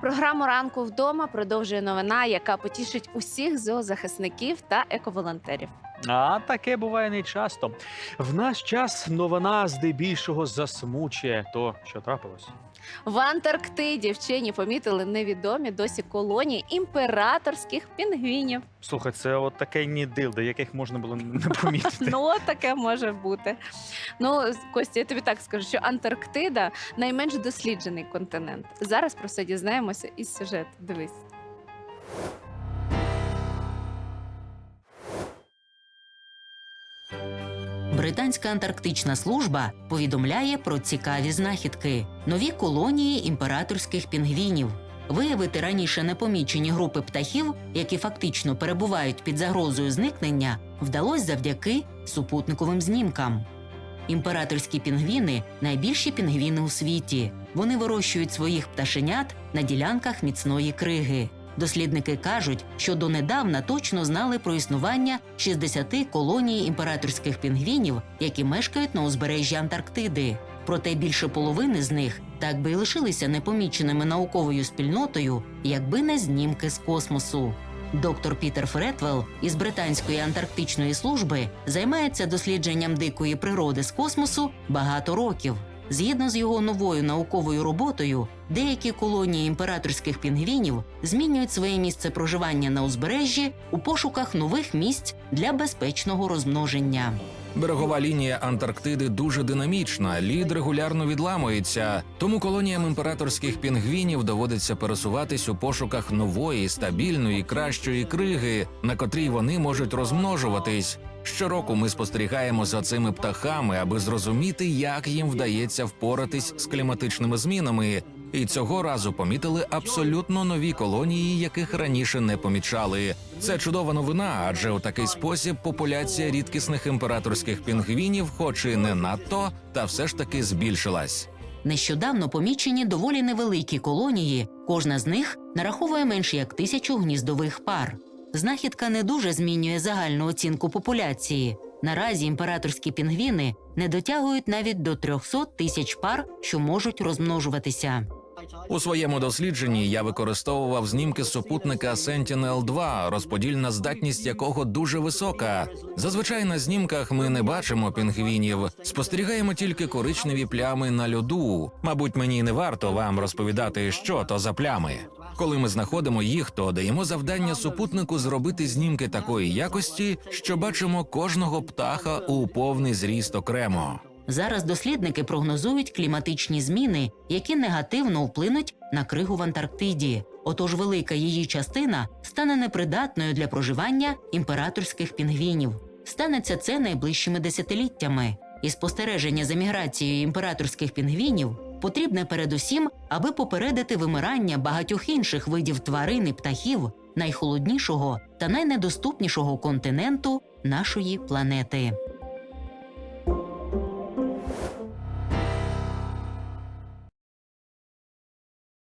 Програму ранку вдома продовжує новина, яка потішить усіх зоозахисників та ековолонтерів. А таке буває не часто. В наш час новина здебільшого засмучує. То що трапилось? В Антарктиді вчені помітили невідомі досі колонії імператорських пінгвінів. Слухай, це от таке нідилда, яких можна було не помітити. Ну, от таке може бути. Ну, Костя, я тобі так скажу, що Антарктида найменш досліджений континент. Зараз про це дізнаємося із сюжету. Дивись. Британська антарктична служба повідомляє про цікаві знахідки, нові колонії імператорських пінгвінів. Виявити раніше непомічені групи птахів, які фактично перебувають під загрозою зникнення, вдалося завдяки супутниковим знімкам. Імператорські пінгвіни найбільші пінгвіни у світі. Вони вирощують своїх пташенят на ділянках міцної криги. Дослідники кажуть, що донедавна точно знали про існування 60 колоній імператорських пінгвінів, які мешкають на узбережжі Антарктиди. Проте більше половини з них так би і лишилися непоміченими науковою спільнотою, якби не знімки з космосу. Доктор Пітер Фретвелл із британської антарктичної служби займається дослідженням дикої природи з космосу багато років. Згідно з його новою науковою роботою, деякі колонії імператорських пінгвінів змінюють своє місце проживання на узбережжі у пошуках нових місць для безпечного розмноження. Берегова лінія Антарктиди дуже динамічна, лід регулярно відламується, тому колоніям імператорських пінгвінів доводиться пересуватись у пошуках нової, стабільної, кращої криги, на котрій вони можуть розмножуватись. Щороку ми спостерігаємо за цими птахами, аби зрозуміти, як їм вдається впоратись з кліматичними змінами. І цього разу помітили абсолютно нові колонії, яких раніше не помічали. Це чудова новина, адже у такий спосіб популяція рідкісних імператорських пінгвінів, хоч і не надто, та все ж таки збільшилась. Нещодавно помічені доволі невеликі колонії. Кожна з них нараховує менш як тисячу гніздових пар. Знахідка не дуже змінює загальну оцінку популяції. Наразі імператорські пінгвіни не дотягують навіть до 300 тисяч пар, що можуть розмножуватися. У своєму дослідженні я використовував знімки супутника Sentinel-2, розподільна здатність якого дуже висока. Зазвичай на знімках ми не бачимо пінгвінів, спостерігаємо тільки коричневі плями на льоду. Мабуть, мені не варто вам розповідати, що то за плями. Коли ми знаходимо їх, то даємо завдання супутнику зробити знімки такої якості, що бачимо кожного птаха у повний зріст окремо. Зараз дослідники прогнозують кліматичні зміни, які негативно вплинуть на кригу в Антарктиді. Отож, велика її частина стане непридатною для проживання імператорських пінгвінів. Станеться це найближчими десятиліттями. І спостереження за міграцією імператорських пінгвінів потрібне передусім, аби попередити вимирання багатьох інших видів тварин і птахів найхолоднішого та найнедоступнішого континенту нашої планети.